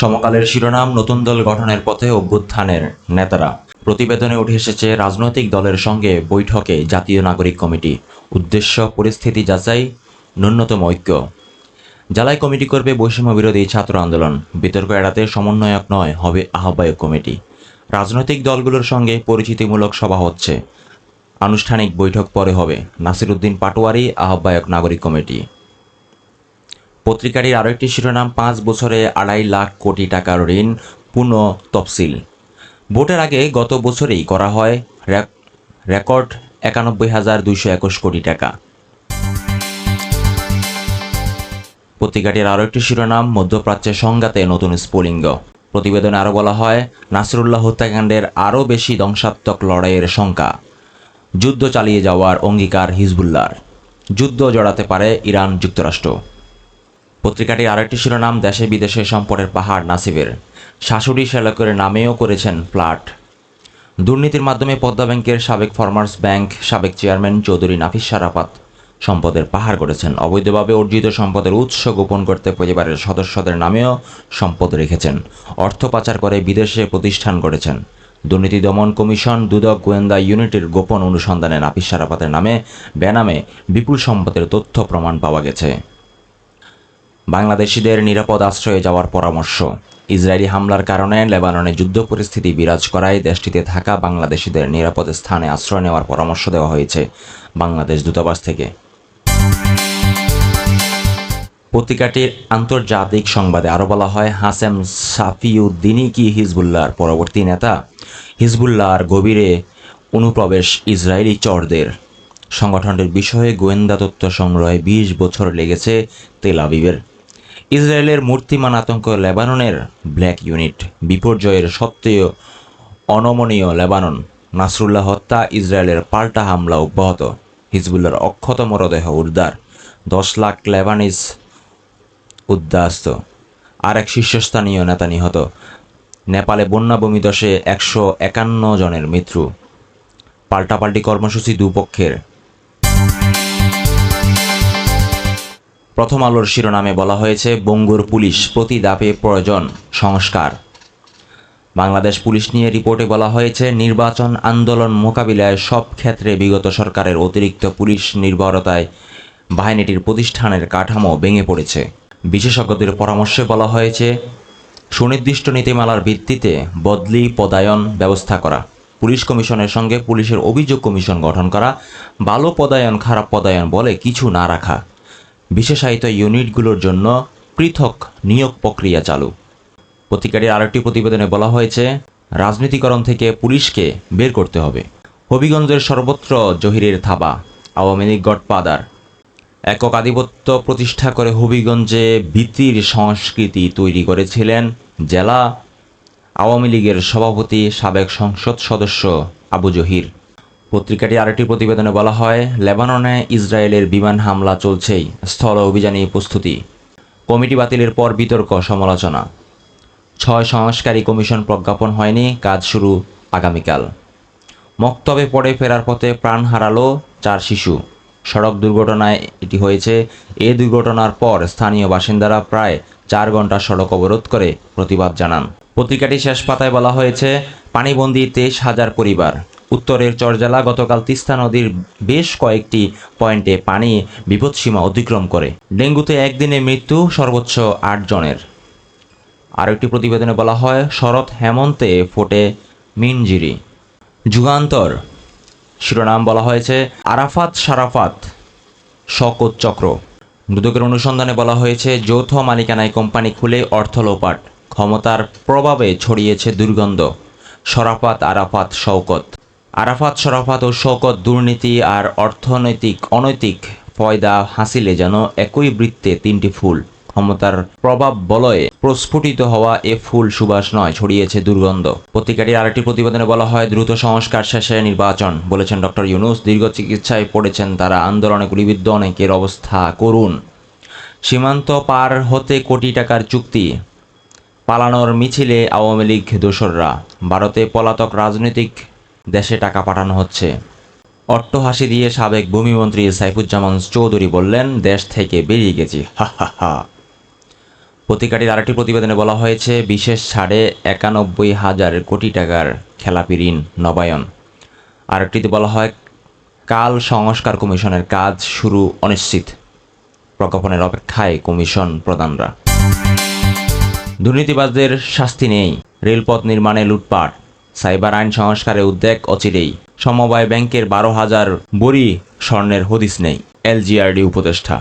সমকালের শিরোনাম নতুন দল গঠনের পথে অভ্যুত্থানের নেতারা। প্রতিবেদনে উঠে এসেছে রাজনৈতিক দলের সঙ্গে বৈঠকে জাতীয় নাগরিক কমিটি। উদ্দেশ্য, পরিস্থিতি যাচাই, ন্যূনতম ঐক্য। জ্বালাই কমিটি করবে বৈষম্য বিরোধী ছাত্র আন্দোলন। বিতর্ক এড়াতে সমন্বয়ক নয়, হবে আহ্বায়ক কমিটি। রাজনৈতিক দলগুলোর সঙ্গে পরিচিতিমূলক সভা হচ্ছে। আনুষ্ঠানিক বৈঠক পরে হবে। নাসিরুদ্দিন পাটোয়ারি, আহ্বায়ক নাগরিক কমিটি। পত্রিকাটির আরও একটি শিরোনাম, পাঁচ বছরে আড়াই লাখ কোটি টাকার ঋণ পুনঃ তফসিল। ভোটের আগে গত বছরেই করা হয় রেক- রেকর্ড একানব্বই হাজার দুইশো একুশ কোটি টাকা। পত্রিকাটির আরও একটি শিরোনাম মধ্যপ্রাচ্যের সংঘাতে নতুন স্ফুলিঙ্গ। প্রতিবেদনে আরও বলা হয়, নাসরুল্লাহ হত্যাকাণ্ডের আরও বেশি ধ্বংসাত্মক লড়াইয়ের শঙ্কা। যুদ্ধ চালিয়ে যাওয়ার অঙ্গীকার হিজবুল্লার যুদ্ধ জড়াতে পারে ইরান যুক্তরাষ্ট্র। পত্রিকাটির আরেকটি শিরোনাম, দেশে বিদেশে সম্পদের পাহাড় নাসিবের। শাশুড়ি শ্যালকের নামেও করেছেন ফ্ল্যাট দুর্নীতির মাধ্যমে পদ্মা ব্যাংকের সাবেক ফার্মার্স ব্যাংক, সাবেক চেয়ারম্যান চৌধুরী নাফিস সারাপাত সম্পদের পাহাড় করেছেন অবৈধভাবে অর্জিত সম্পদের উৎস গোপন করতে পরিবারের সদস্যদের নামেও সম্পদ রেখেছেন। অর্থ পাচার করে বিদেশে প্রতিষ্ঠান করেছেন দুর্নীতি দমন কমিশন দুদক গোয়েন্দা ইউনিটের গোপন অনুসন্ধানে নাফিস সারাপাতের নামে, বেনামে বিপুল সম্পদের তথ্য প্রমাণ পাওয়া গেছে। বাংলাদেশিদের নিরাপদ আশ্রয়ে যাওয়ার পরামর্শ। ইসরায়েলি হামলার কারণে লেবাননে যুদ্ধ পরিস্থিতি বিরাজ করায় দেশটিতে থাকা বাংলাদেশিদের নিরাপদ স্থানে আশ্রয় নেওয়ার পরামর্শ দেওয়া হয়েছে বাংলাদেশ দূতাবাস থেকে। পত্রিকাটির আন্তর্জাতিক সংবাদে আরও বলা হয়, হাসেম সাফিউদ্দিনই কি হিজবুল্লাহর পরবর্তী নেতা? হিজবুল্লাহর গভীরে অনুপ্রবেশ ইসরায়েলি চরদের। সংগঠনটির বিষয়ে গোয়েন্দা তথ্য সংগ্রহে বিশ বছর লেগেছে তেল আবিবের। ইসরায়েলের মূর্তিমান আতঙ্ক লেবাননের ব্ল্যাক ইউনিট বিপর্যয়ের সত্ত্বেও অনমনীয় লেবানন। নাসরুল্লাহ হত্যা ইসরায়েলের পাল্টা হামলা অব্যাহত। হিজবুল্লার অক্ষত মরদেহ উদ্ধার। দশ লাখ লেবানিজ উদ্বাস্ত আর এক শীর্ষস্থানীয় নেতা নিহত। নেপালে বন্যা ভূমিদশে একশো একান্ন জনের মৃত্যু। পাল্টাপাল্টি কর্মসূচি দুপক্ষের। প্রথম আলোর শিরোনামে বলা হয়েছে, বঙ্গুর পুলিশ প্রতি দাপে প্রয়োজন সংস্কার। বাংলাদেশ পুলিশ নিয়ে রিপোর্টে বলা হয়েছে, নির্বাচন আন্দোলন মোকাবিলায় সব ক্ষেত্রে বিগত সরকারের অতিরিক্ত পুলিশ নির্ভরতায় বাহিনীটির প্রতিষ্ঠানের কাঠামো ভেঙে পড়েছে। বিশেষজ্ঞদের পরামর্শে বলা হয়েছে, সুনির্দিষ্ট নীতিমালার ভিত্তিতে বদলি পদায়ন ব্যবস্থা করা, পুলিশ কমিশনের সঙ্গে পুলিশের অভিযোগ কমিশন গঠন করা, ভালো পদায়ন খারাপ পদায়ন বলে কিছু না রাখা বিশেষায়িত ইউনিটগুলোর জন্য পৃথক নিয়োগ প্রক্রিয়া চালু। পত্রিকাটির আরেকটি প্রতিবেদনে বলা হয়েছে, রাজনীতিকরণ থেকে পুলিশকে বের করতে হবে। হবিগঞ্জের সর্বত্র জহিরের থাবা আওয়ামী লীগ গডপাদার একক আধিপত্য প্রতিষ্ঠা করে হবিগঞ্জে ভীতির সংস্কৃতি তৈরি করেছিলেন জেলা আওয়ামী লীগের সভাপতি, সাবেক সংসদ সদস্য আবু জহির। পত্রিকাটি আরেকটি প্রতিবেদনে বলা হয়, লেবাননে ইসরায়েলের বিমান হামলা চলছেই। স্থল অভিযানী প্রস্তুতি। কমিটি বাতিলের পর বিতর্ক, সমালোচনা। ছয় সংস্কারী কমিশন প্রজ্ঞাপন হয়নি, কাজ শুরু আগামীকাল। মক্তবে পড়ে ফেরার পথে প্রাণ হারালো চার শিশু। সড়ক দুর্ঘটনায় এটি হয়েছে। এ দুর্ঘটনার পর স্থানীয় বাসিন্দারা প্রায় চার ঘণ্টা সড়ক অবরোধ করে প্রতিবাদ জানান। পত্রিকাটি শেষ পাতায় বলা হয়েছে, পানিবন্দী তেইশ হাজার পরিবার। উত্তরের চরজেলা গতকাল তিস্তা নদীর বেশ কয়েকটি পয়েন্টে পানি বিপদসীমা অতিক্রম করে। ডেঙ্গুতে একদিনে মৃত্যু সর্বোচ্চ আট জনের। আরও একটি প্রতিবেদনে বলা হয়, শরৎ হেমন্তে ফোটে মিনজিরি। যুগান্তর। শিরোনাম বলা হয়েছে, আরাফাত সারাফাত, শকত চক্র। দুদকের অনুসন্ধানে বলা হয়েছে, যৌথ মালিকানায় কোম্পানি খুলে অর্থ লোপাট। ক্ষমতার প্রভাবে ছড়িয়েছে দুর্গন্ধ। সরাফাত আরাফাত শওকত। আরাফাত সরাফাত ও শওকত দুর্নীতি আর অর্থনৈতিক অনৈতিক ফয়দা হাসিলে যেন একই বৃত্তে তিনটি ফুল। ক্ষমতার প্রভাব বলয়ে প্রস্ফুটিত হওয়া এ ফুল সুবাস নয়, ছড়িয়েছে দুর্গন্ধ। পত্রিকাটির আরেকটি প্রতিবেদনে বলা হয়, দ্রুত সংস্কার শেষে নির্বাচন, বলেছেন ডক্টর ইউনুস। দীর্ঘ চিকিৎসায় পড়েছেন তারা আন্দোলনে গুলিবিদ্ধ, অনেকের অবস্থা করুন সীমান্ত পার হতে কোটি টাকার চুক্তি পালানোর মিছিলে আওয়ামী লীগ দোসররা। ভারতে পলাতক রাজনৈতিক দেশে টাকা পাঠানো হচ্ছে। অট্টহাসি দিয়ে সাবেক ভূমিমন্ত্রী সাইফুজ্জামান চৌধুরী বললেন, দেশ থেকে বেরিয়ে গেছি। হা। পত্রিকাটির আরেকটি প্রতিবেদনে বলা হয়েছে, বিশেষ ছাড়ে একানব্বই হাজার কোটি টাকার খেলাপি ঋণ, নবায়ন। আরেকটিতে বলা হয়, কাল সংস্কার কমিশনের কাজ শুরু অনিশ্চিত। প্রজ্ঞাপনের অপেক্ষায় কমিশন প্রধানরা। দুর্নীতিবাজদের শাস্তি নেই। রেলপথ নির্মাণে লুটপাট। সাইবার আইন সংস্কারের উদ্বেগ অচিরেই। সমবায় ব্যাংকের বারো হাজার বড়ি স্বর্ণের হদিস নেই, এলজিআরডি উপদেষ্টা।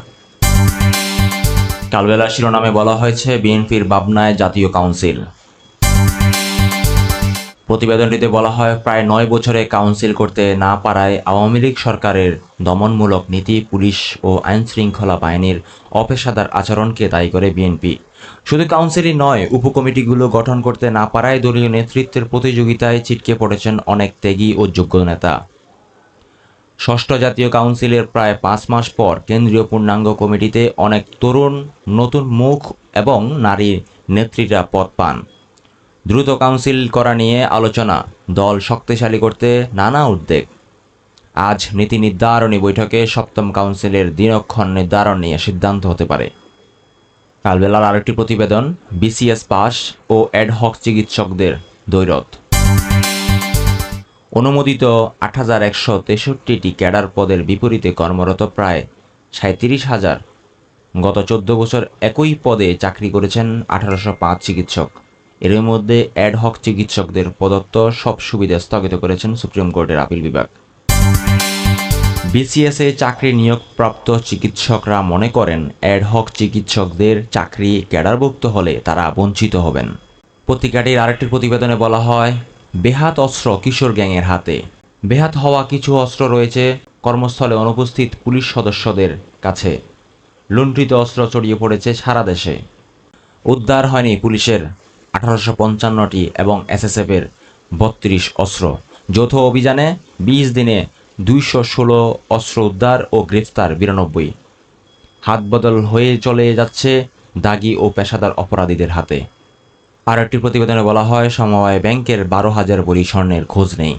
কালবেলা শিরোনামে বলা হয়েছে, বিএনপির বাবনায় জাতীয় কাউন্সিল। প্রতিবেদনটিতে বলা হয়, প্রায় নয় বছরে কাউন্সিল করতে না পারায় আওয়ামী লীগ সরকারের দমনমূলক নীতি, পুলিশ ও আইন শৃঙ্খলা বাহিনীর অপেশাদার আচরণকে দায়ী করে বিএনপি। শুধু কাউন্সিলই নয়, উপকমিটিগুলো গঠন করতে না পারায় দলীয় নেতৃত্বের প্রতিযোগিতায় ছিটকে পড়েছেন অনেক ত্যাগী ও যোগ্য নেতা। ষষ্ঠ জাতীয় কাউন্সিলের প্রায় পাঁচ মাস পর কেন্দ্রীয় পূর্ণাঙ্গ কমিটিতে অনেক তরুণ, নতুন মুখ এবং নারী নেত্রীরা পদ পান। দ্রুত কাউন্সিল করা নিয়ে আলোচনা, দল শক্তিশালী করতে নানা উদ্বেগ আজ নীতি নির্ধারণী বৈঠকে সপ্তম কাউন্সিলের দিনক্ষণ নির্ধারণ নিয়ে সিদ্ধান্ত হতে পারে। কালবেলার আরেকটি প্রতিবেদন, বিসিএস পাস ও অ্যাডহক চিকিৎসকদের দৈরত অনুমোদিত আট হাজার একশো তেষট্টিটি ক্যাডার পদের বিপরীতে কর্মরত প্রায় সাঁত্রিশ হাজার। গত চোদ্দ বছর একই পদে চাকরি করেছেন আঠারোশো পাঁচ চিকিৎসক। এর মধ্যে অ্যাডহক চিকিৎসকদের প্রদত্ত সব সুবিধা স্থগিত করেছেন সুপ্রিম কোর্টের আপিল বিভাগ। বিসিএসে চাকরি নিয়োগপ্রাপ্ত চিকিৎসকরা মনে করেন অ্যাডহক চিকিৎসকদের চাকরি ক্যাডারভুক্ত হলে তারা বঞ্চিত হবেন। পত্রিকাটির আরেকটি প্রতিবেদনে বলা হয়, বেহাত অস্ত্র কিশোর গ্যাংয়ের হাতে। বেহাত হওয়া কিছু অস্ত্র রয়েছে, কর্মস্থলে অনুপস্থিত পুলিশ সদস্যদের কাছে। লুণ্ঠিত অস্ত্র ছড়িয়ে পড়েছে সারা দেশে। উদ্ধার হয়নি পুলিশের। আঠারোশো পঞ্চান্নটি এবং এসএসএফের বত্রিশ অস্ত্র। যৌথ অভিযানে বিশ দিনে দুইশো ষোলো অস্ত্র উদ্ধার ও গ্রেফতার বিরানব্বই। হাতবদল হয়ে চলে যাচ্ছে দাগি ও পেশাদার অপরাধীদের হাতে। আর একটি প্রতিবেদনে বলা হয়, সমবায় ব্যাংকের বারো হাজার বড়ি স্বর্ণের খোঁজ নেই।